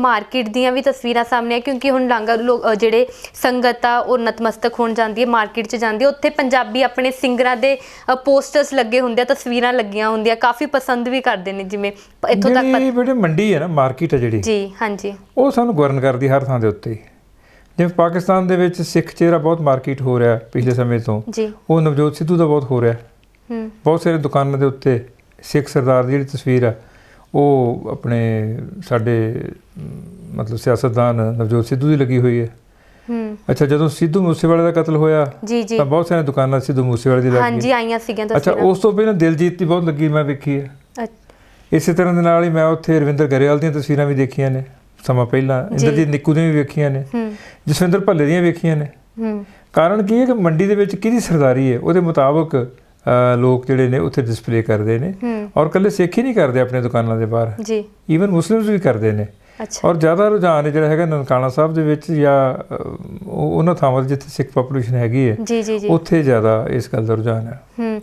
Market ਦੀਆਂ ਵੀ ਤਸਵੀਰਾਂ ਸਾਹਮਣੇ ਆ ਕਿਉਂਕਿ ਹੁਣ ਲਾਂਗਾ ਲੋਕ ਜਿਹੜੇ ਸੰਗਤ ਆ ਉਹ ਨਤਮਸਤਕ ਹੋਣ ਜਾਂਦੀ ਹੈ ਮਾਰਕੀਟ 'ਚ ਜਾਂਦੀ ਹੈ। ਉੱਥੇ ਪੰਜਾਬੀ ਆਪਣੇ ਸਿੰਗਰਾਂ ਦੇ ਪੋਸਟਰਸ ਲੱਗੇ ਹੁੰਦੇ ਆ ਤਸਵੀਰਾਂ ਲੱਗੀਆਂ ਹੁੰਦੀਆਂ ਕਾਫੀ ਪਸੰਦ ਵੀ ਕਰਦੇ ਨੇ ਜਿਵੇਂ ਇੱਥੋਂ ਤੱਕ ਜਿਹੜੀ ਮੰਡੀ ਹੈ ਨਾ ਮਾਰਕੀਟ ਹੈ ਜਿਹੜੀ। ਜੀ ਹਾਂਜੀ। ਉਹ ਸਾਨੂੰ ਗਵਰਨ ਕਰਦੀ ਹਰ ਥਾਂ ਦੇ ਉੱਤੇ। ਜਿਵੇਂ ਪਾਕਿਸਤਾਨ ਦੇ ਵਿੱਚ ਸਿੱਖ ਚਿਹਰਾ ਬਹੁਤ ਮਾਰਕੀਟ ਹੋ ਰਿਹਾ ਪਿਛਲੇ ਸਮੇਂ ਤੋਂ। ਜੀ। ਉਹ ਨਵਜੋਤ ਸਿੱਧੂ ਦਾ ਬਹੁਤ ਹੋ ਰਿਹਾ। ਹੂੰ। ਬਹੁਤ ਸਾਰੇ ਦੁਕਾਨਾਂ ਦੇ ਉੱਤੇ ਸਿੱਖ ਸਰਦਾਰ ਦੀ ਜਿਹੜੀ ਤਸਵੀਰ ਆ ਉਹ ਆਪਣੇ ਸਾਡੇ ਮਤਲਬ ਸਿਆਸਤਦਾਨ ਨਵਜੋਤ ਸਿੱਧੂ ਦੀ ਲੱਗੀ ਹੋਈ ਹੈ। ਹੂੰ। ਅੱਛਾ ਜਦੋਂ ਸਿੱਧੂ ਮੂਸੇਵਾਲੇ ਦਾ ਕਤਲ ਹੋਇਆ ਤਾਂ ਬਹੁਤ ਸਾਰੀਆਂ ਦੁਕਾਨਾਂ ਸਿੱਧੂ ਮੂਸੇਵਾਲੇ ਦੀ ਲੱਗ ਹਾਂਜੀ ਆਈਆਂ ਸੀਗੀਆਂ ਅੱਛਾ ਤਸਵੀਰਾਂ। ਉਸ ਤੋਂ ਪਹਿਲਾਂ ਦਿਲਜੀਤ ਦੀ ਬਹੁਤ ਲੱਗੀ ਮੈਂ ਵੇਖੀ ਹੈ। ਅੱਛ- ਇਸੇ ਤਰ੍ਹਾਂ ਦੇ ਨਾਲ ਹੀ ਮੈਂ ਉੱਥੇ ਰਵਿੰਦਰ ਗਰੇਵਾਲ ਦੀਆਂ ਤਸਵੀਰਾਂ ਵੀ ਦੇਖੀਆਂ ਨੇ ਸਮਾਂ ਪਹਿਲਾਂ। ਇੰਦਰਜੀਤ ਨਿੱਕੂ ਦੀਆਂ ਵੀ ਵੇਖੀਆਂ ਨੇ। ਹੂੰ। ਜਸਵਿੰਦਰ ਭੱਲੇ ਦੀਆਂ ਵੇਖੀਆਂ ਨੇ। ਹੂੰ। ਕਾਰਨ ਕੀ ਹੈ ਕਿ ਮੰਡੀ ਦੇ ਵਿੱਚ ਕਿਹਦੀ ਸਰਦਾਰੀ ਹੈ? ਉਹਦੇ ਮੁਤਾਬਕ ਲੋਕ ਜਿਹੜੇ ਨੇ ਉੱਥੇ ਡਿਸਪਲੇ ਕਰਦੇ ਨੇ। ਔਰ ਕੱਲੇ ਸਿੱਖ ਹੀ ਨਹੀਂ ਕਰਦੇ ਆਪਣੇ ਦੁਕਾਨਾਂ ਦੇ ਬਾਹਰ। ਜੀ। ਈਵਨ ਮੁਸਲਿਮਸ ਵੀ ਕਰਦੇ ਨੇ। ਅੱਛਾ। ਔਰ ਜ਼ਿਆਦਾ ਰੁਝਾਨ ਜਿਹੜਾ ਹੈਗਾ ਨਨਕਾਣਾ ਸਾਹਿਬ ਦੇ ਵਿੱਚ ਜਾਂ ਉਹਨਾਂ ਥਾਵਾਂ ਤੇ ਜਿੱਥੇ ਸਿੱਖ ਪੋਪੂਲੇਸ਼ਨ ਹੈਗੀ ਹੈ ਜੀ ਜੀ ਜੀ। ਉੱਥੇ ਜ਼ਿਆਦਾ ਇਸ ਗੱਲ ਦਾ ਰੁਝਾਨ ਹੈ। ਹੂੰ।